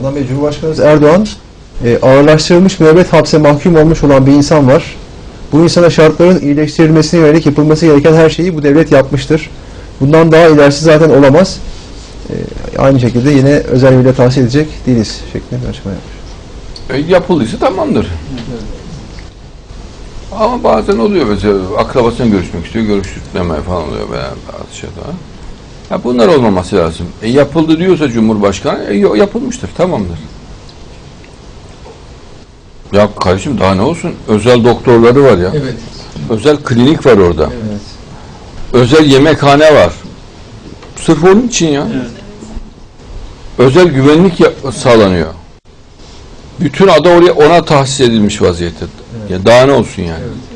Adnan Bey, Cumhurbaşkanımız Erdoğan e, ağırlaştırılmış müebbet hapse mahkum olmuş olan bir insan var. Bu insana şartların iyileştirilmesine yönelik yapılması gereken her şeyi bu devlet yapmıştır. Bundan daha ilerisi zaten olamaz. E, aynı şekilde yine özel bile tavsiye edecek değiliz şeklinde bir açıklama yapmış. E, yapıldıysa tamamdır. Ama bazen oluyor mesela akrabasıyla görüşmek istiyor, görüştürmeme falan oluyor veya bazı şeyler. Ya bunlar olmaması lazım. E, yapıldı diyorsa Cumhurbaşkanı e, yapılmıştır, tamamdır. Ya kardeşim daha ne olsun? Özel doktorları var ya. Evet. Özel klinik var orada. Evet. Özel yemekhane var. Sırf onun için ya. Evet. Özel güvenlik sağlanıyor. Bütün ada oraya ona tahsis edilmiş vaziyette. Ya daha ne olsun yani? Evet.